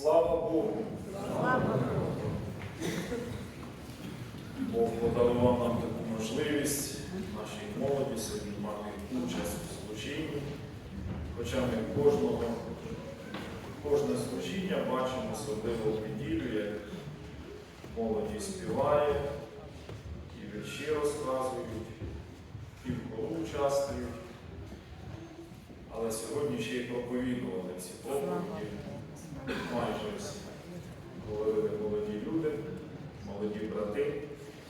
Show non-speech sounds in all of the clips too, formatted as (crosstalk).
Слава Богу! Бог подарував нам таку можливість нашій молоді сьогодні мати участь у служінні. Хоча ми кожного, кожне служіння бачимо особливо в неділю, як молоді співає, і вірші розказують, і в хору участвують. Але сьогодні ще й проповідували ці проповіді. Майже всі говорили молоді люди, молоді брати.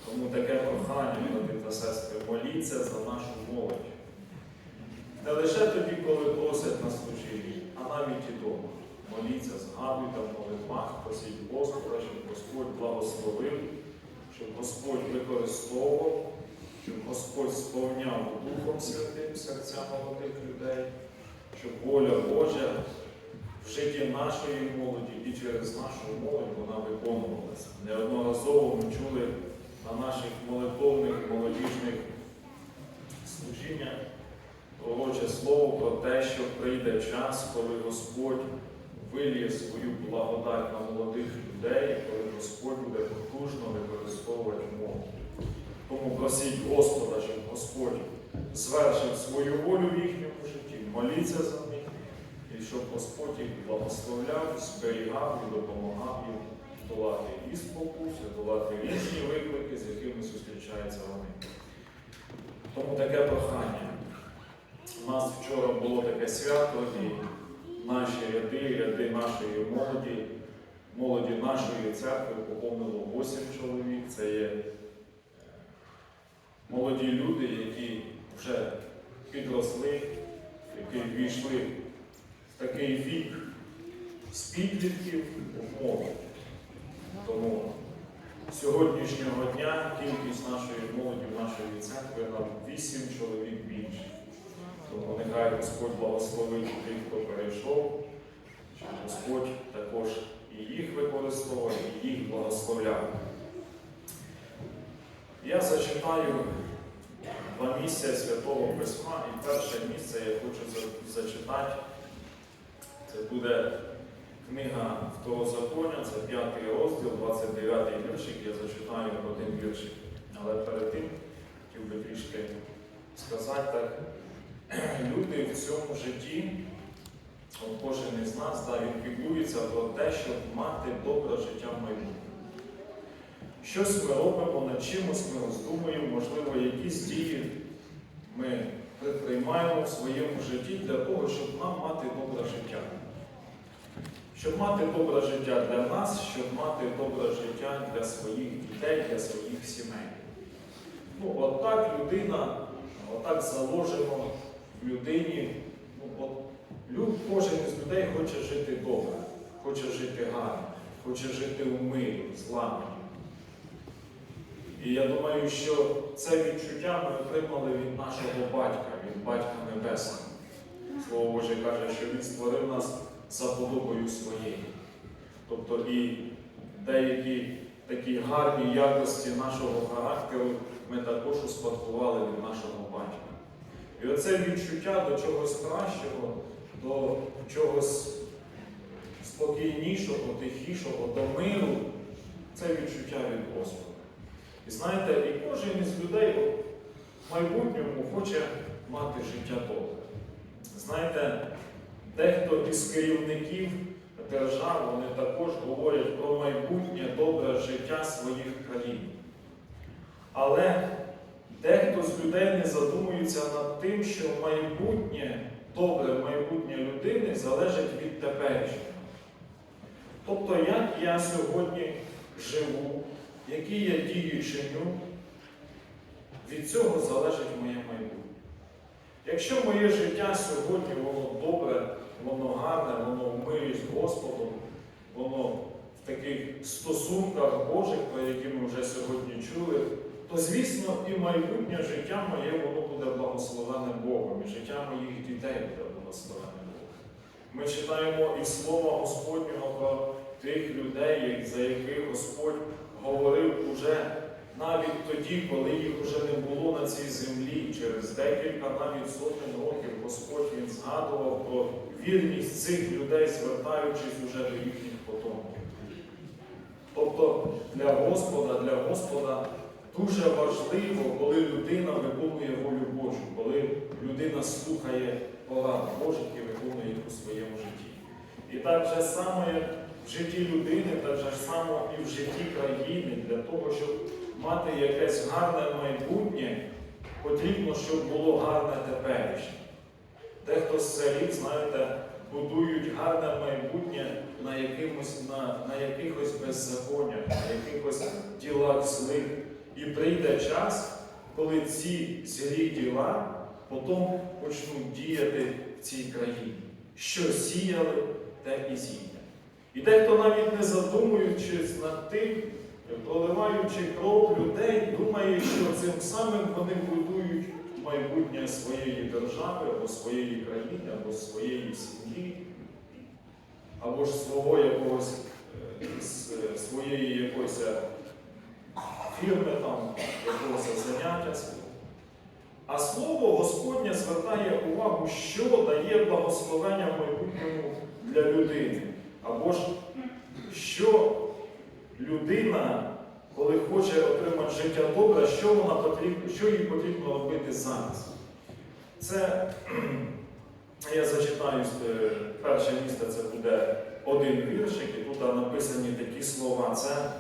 Тому таке прохання, брати та сестри, моліться за нашу молодь. Не лише тоді, коли просять на служінні, а навіть і вдома. Моліться, згадуйте в молитвах, просіть Господа, щоб Господь благословив, щоб Господь використовував, щоб Господь сповняв Духом Святим серця молодих людей, щоб воля Божа в житті нашої молоді і через нашу молодь вона виконувалася. Неодноразово ми чули на наших молитовних молодіжних служіннях пророче слово про те, що прийде час, коли Господь виліє свою благодать на молодих людей, коли Господь буде потужно використовувати молодь. Тому просіть Господа, щоб Господь звершив свою волю в їхньому житті, моліться за щоб Господь їх благословляв, зберігав і допомагав їм долати і спокуси, долати різні виклики, з якими зустрічаються вони. Тому таке прохання. У нас вчора було таке свято, і наші ряди, ряди нашої молоді, молоді нашої церкви поповнило 8 чоловік. Це є е, молоді люди, які вже підросли, які війшли такий вік з підлітків в молодь. Тому сьогоднішнього дня кількість нашої молоді в нашої церкви на 8 чоловік більше. Тому нехай Господь благословить тих, хто перейшов, щоб Господь також і їх використовував, і їх благословляв. Я зачитаю два місця Святого Письма, і перше місце я хочу зачитати. Це буде книга Второзаконня, це п'ятий розділ, 29 віршик. Я зачитаю один віршик. Але перед тим хотів би трішки сказати так. Люди в цьому житті, от кожен із нас, да, він піклується про те, щоб мати добре життя в майбутньому. Щось ми робимо, над чимось ми роздумуємо, можливо, якісь дії ми приймаємо в своєму житті для того, щоб нам мати добре життя. Щоб мати добре життя для нас, щоб мати добре життя для своїх дітей, для своїх сімей. Ну, отак людина, отак заложено в людині. Ну, от, люд, кожен із людей хоче жити добре, хоче жити гарно, хоче жити у мирі, зламані. І я думаю, що це відчуття ми отримали від нашого батька, від батька Небесного. Слово Боже каже, що Він створив нас за подобою своєю. Тобто і деякі такі гарні якості нашого характеру ми також успадкували від нашого батька. І оце відчуття до чогось кращого, до чогось спокійнішого, тихішого, до миру це відчуття від Господа. І знаєте, і кожен із людей в майбутньому хоче мати життя добре. Знаєте, дехто із керівників держав, вони також говорять про майбутнє добре життя своїх країн. Але дехто з людей не задумується над тим, що майбутнє, добре майбутнє людини залежить від теперішнього. Тобто, як я сьогодні живу, які я дії чиню, від цього залежить моє майбутнє. Якщо моє життя сьогодні воно добре, воно гарне, воно в мирі з Господом, воно в таких стосунках Божих, про які ми вже сьогодні чули, то звісно і майбутнє життя моє воно буде благословене Богом, і життя моїх дітей буде благословене Богом. Ми читаємо із Слова Господнього про тих людей, за яких Господь тоді, коли їх уже не було на цій землі, через декілька навіть сотень років Господь Він згадував про вірність цих людей, звертаючись уже до їхніх потомків. для Господа, для Господа дуже важливо, коли людина виконує волю Божу, коли людина слухає порад Божих і виконує їх у своєму житті. І так же саме в житті людини, так же само і в житті країни, для того, щоб мати якесь гарне майбутнє, потрібно, щоб було гарне теперішнє. Дехто з селів, знаєте, будують гарне майбутнє на, якимось, на, на якихось беззаконнях, на якихось ділах злих. І прийде час, коли ці злі діла потім почнуть діяти в цій країні. Що сіяли, те і зійде. І дехто навіть не задумуючись над тим, проливаючи кров людей, думає, що цим самим вони будують майбутнє своєї держави, або своєї країни, або своєї сім'ї, або ж свого якогось е, своєї якоїсь е, фірми, там, якогось заняття. А слово Господнє звертає увагу, що дає благословення в майбутньому для людини. Або ж що людина, коли хоче отримати життя добре, що вона потрібно, що їй потрібно робити зараз. Це (clears throat) я зачитаю е, перше місце, це буде один віршик, і тут написані такі слова. Це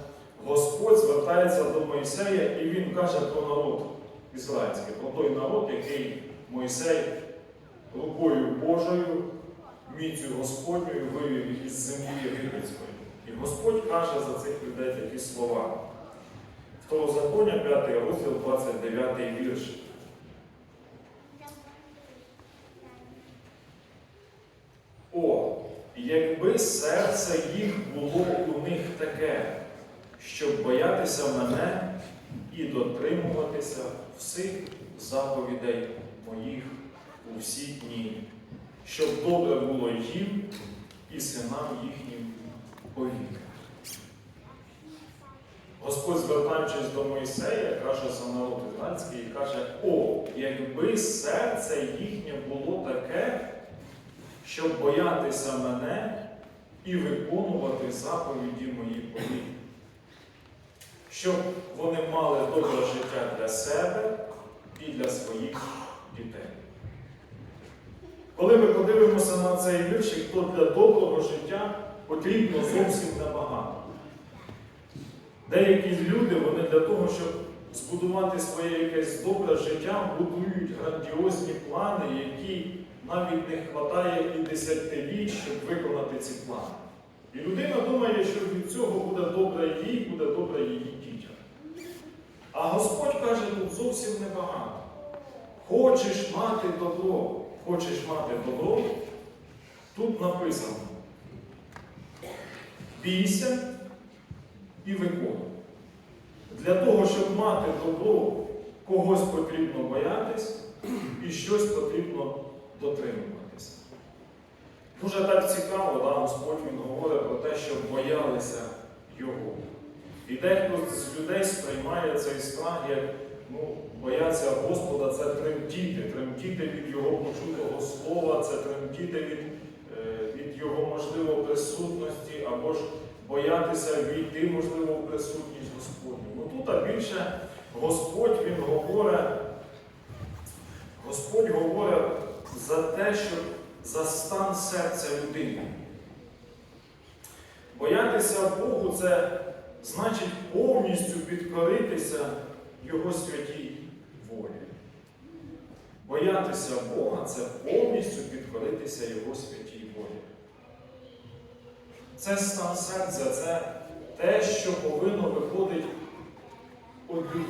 Господь звертається до Мойсея і він каже про народ ізраїльський, про той народ, який Мойсей рукою Божою, міцю Господньою вивів із землі єгипетської. І Господь каже за цих людей такі слова. Второзаконня, 5 розділ, 29 вірш. О, якби серце їх було у них таке, щоб боятися мене і дотримуватися всіх заповідей моїх у всі дні, щоб добре було їм і синам їхнім повіки. Господь, звертаючись до Мойсея, каже за народ ізраїльський, і каже, о, якби серце їхнє було таке, щоб боятися мене і виконувати заповіді мої повіки. Щоб вони мали добре життя для себе і для своїх дітей. Коли ми подивимося на цей віршик, то для доброго життя потрібно зовсім небагато. Деякі люди, вони для того, щоб збудувати своє якесь добре життя, будують грандіозні плани, які навіть не вистачає і десятиліть, щоб виконати ці плани. І людина думає, що від цього буде добре їй, буде добре її дітям. А Господь каже тут зовсім небагато. Хочеш мати добро, хочеш мати добро, тут написано. Бійся і виконуй. Для того, щоб мати добро, когось потрібно боятись і щось потрібно дотримуватися. Дуже так цікаво, да, Господь Він говорить про те, щоб боялися Його. І дехто з людей сприймає цей страх як ну, бояться Господа, це тремтіти, тремтіти від Його почутого слова, це тремтіти від Його, можливо, присутності, або ж боятися війти, можливо, в присутність Господню. Ну тут а більше Господь Він говорить, Господь говорить за те, що за стан серця людини. Боятися Богу це значить повністю підкоритися Його святій волі. Боятися Бога це повністю підкоритися Його святій волі. Це стан серця, це те, що повинно виходити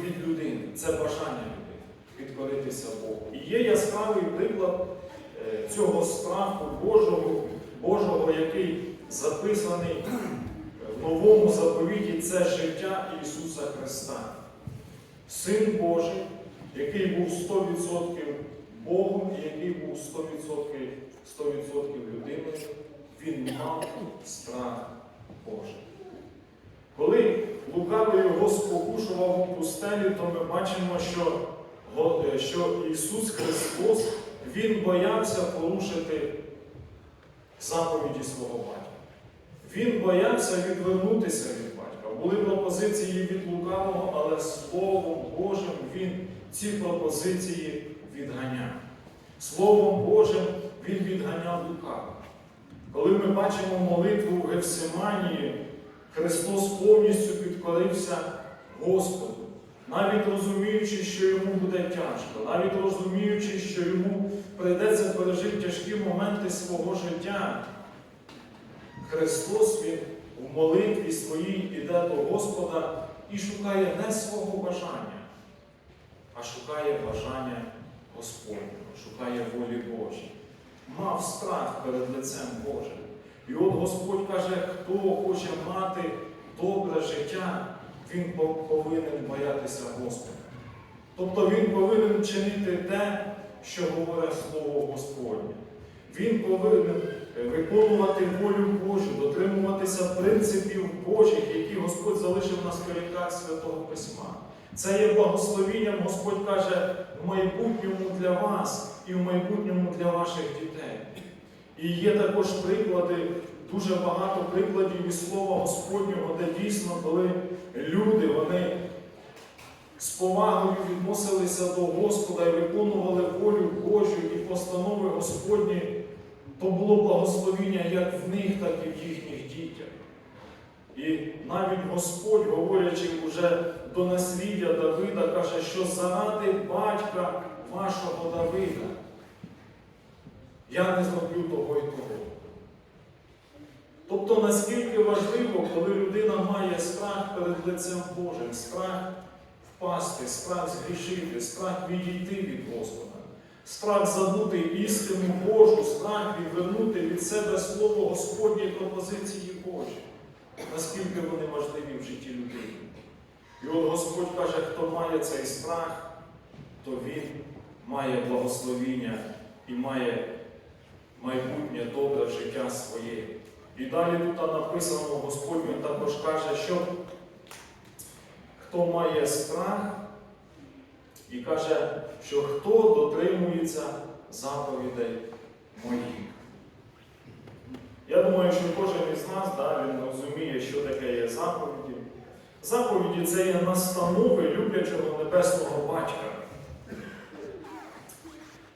від людини. Це бажання людини підкоритися Богу. І є яскравий приклад е, цього страху Божого, Божого, який записаний в новому заповіті, це життя Ісуса Христа. Син Божий, який був 100% Богом і який був 100%, 100% людиною, він мав страх Божий. Коли лукавий його спокушував у пустелі, то ми бачимо, що, е, що Ісус Христос Він боявся порушити заповіді свого батька. Він боявся відвернутися від батька. були пропозиції від лукавого, але Словом Божим він ці пропозиції відганяв. Словом Божим він відганяв лукавого. Коли ми бачимо молитву в Гефсиманії, Христос повністю підкорився Господу, навіть розуміючи, що йому буде тяжко, навіть розуміючи, що йому прийдеться пережити тяжкі моменти свого життя. Христос Він в молитві своїй іде до Господа і шукає не свого бажання, а шукає бажання Господнього, шукає волі Божої. Мав страх перед лицем Божим. І от Господь каже, хто хоче мати добре життя, він повинен боятися Господа. Тобто він повинен чинити те, що говорить Слово Господнє. Він повинен виконувати волю Божу, дотримуватися принципів Божих, які Господь залишив на сторінках Святого Письма. Це є благословінням, Господь каже, в майбутньому для вас і в майбутньому для ваших дітей. І є також приклади, дуже багато прикладів із Слова Господнього, де дійсно, коли люди вони з повагою відносилися до Господа і виконували волю Божу і постанови Господні, то було благословіння як в них, так і в їхніх дітях. І навіть Господь, говорячи вже до насліддя Давида, каже, що заради батька вашого Давида я не зроблю того і того. Тобто, наскільки важливо, коли людина має страх перед лицем Божим, страх впасти, страх згрішити, страх відійти від Господа, страх забути істину Божу, страх відвернути від себе Слово Господнє пропозиції Божі, наскільки вони важливі в житті людини. І от Господь каже, хто має цей страх, то він має благословіння і має майбутнє добре життя своє. І далі тут написано, Господь він також каже, що хто має страх, і каже, що хто дотримується заповідей моїх. Я думаю, що кожен із нас да, він розуміє, що таке є заповіді. Заповіді це є настанови люблячого небесного батька,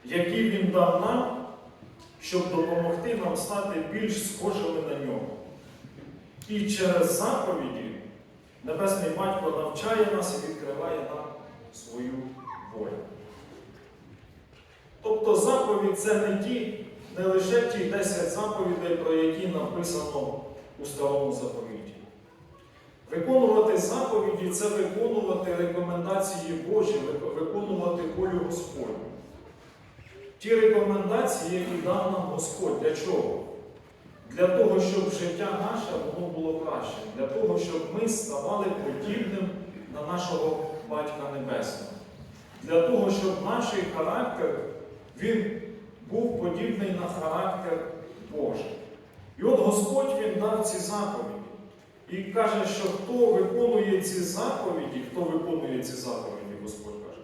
які він дав нам щоб допомогти нам стати більш схожими на нього. І через заповіді Небесний Батько навчає нас і відкриває нам свою волю. Тобто заповідь це не ті, не лише ті 10 заповідей, про які написано у старому заповіті. Виконувати заповіді це виконувати рекомендації Божі, виконувати волю Господню. Ті рекомендації, які дав нам Господь, для чого? Для того, щоб життя наше воно було краще, для того, щоб ми ставали подібним на нашого Батька Небесного. Для того, щоб наш характер він був подібний на характер Божий. І от Господь Він дав ці заповіді. І каже, що хто виконує ці заповіді, хто виконує ці заповіді, Господь каже,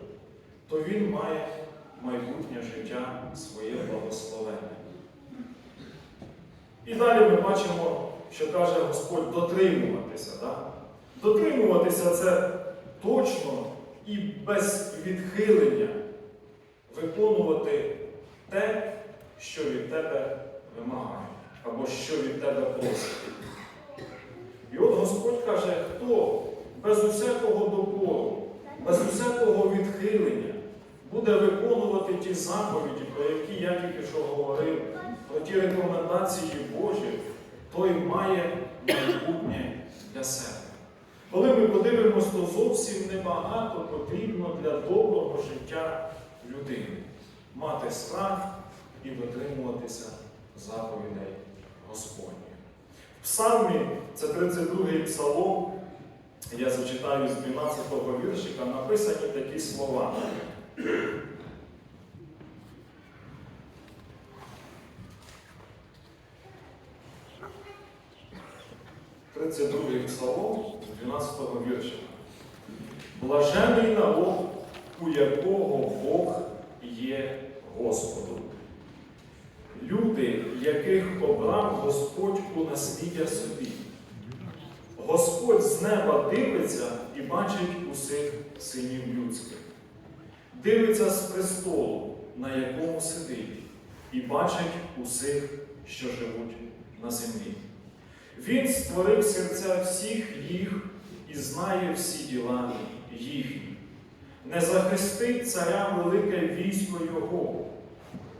то він має майбутнє життя своє благословення. І далі ми бачимо, що каже Господь дотримуватися. Да? Дотримуватися це точно і без відхилення виконувати те, що від тебе вимагає, або що від тебе просить. І от Господь каже, хто без усякого добору, без усякого відхилення буде виконувати ті заповіді, про які я тільки що говорив, про ті рекомендації Божі, той має майбутнє для себе. Коли ми подивимося, то зовсім небагато потрібно для доброго життя людини мати страх і дотримуватися заповідей Господніх. В Псалмі, це 32-й псалом, я зачитаю з 12-го віршика, написані такі слова. 32 псалом, 12 вірша. Блажений народ, у якого Бог є Господом. Люди, яких обрав Господь у насліддя собі. Господь з неба дивиться і бачить усіх синів людських. Дивиться з престолу, на якому сидить, і бачить усіх, що живуть на землі. Він створив серця всіх їх і знає всі діла їхні. Не захистить царя велике військо Його,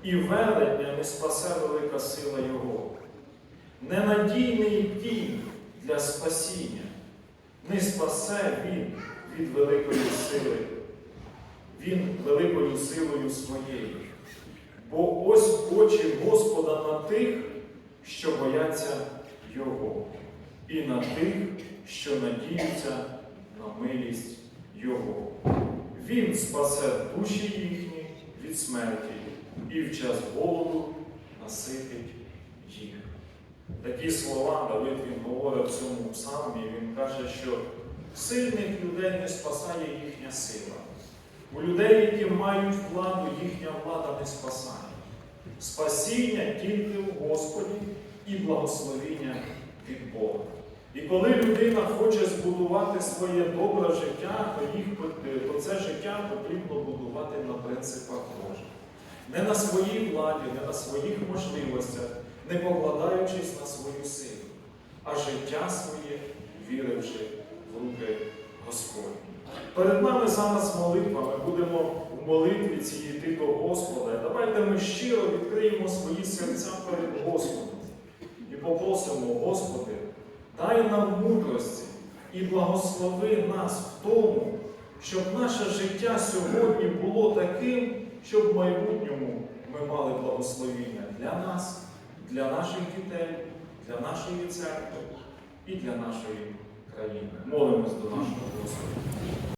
і велення не спасе велика сила Його. Ненадійний кінь для спасіння, не спасе він від великої сили, він великою силою своєю. Бо ось очі Господа на тих, що бояться Його, і на тих, що надіються на милість Його. Він спасе душі їхні від смерті і в час голоду наситить їх. Такі слова Давид він говорить в цьому псалмі. Він каже, що сильних людей не спасає їхня сила. У людей, які мають владу, їхня влада не спасає. Спасіння тільки у Господі і благословіння від Бога. І коли людина хоче збудувати своє добре життя, то, їх, то це життя потрібно будувати на принципах Божих. Не на своїй владі, не на своїх можливостях, не покладаючись на свою силу, а життя своє віривши в руки Господні. Перед нами зараз молитва, ми будемо в молитві цій йти до Господа. Давайте ми щиро відкриємо свої серця перед Господом попросимо, Господи, дай нам мудрості і благослови нас в тому, щоб наше життя сьогодні було таким, щоб в майбутньому ми мали благословіння для нас, для наших дітей, для нашої церкви і для нашої країни. Молимось до нашого Господа.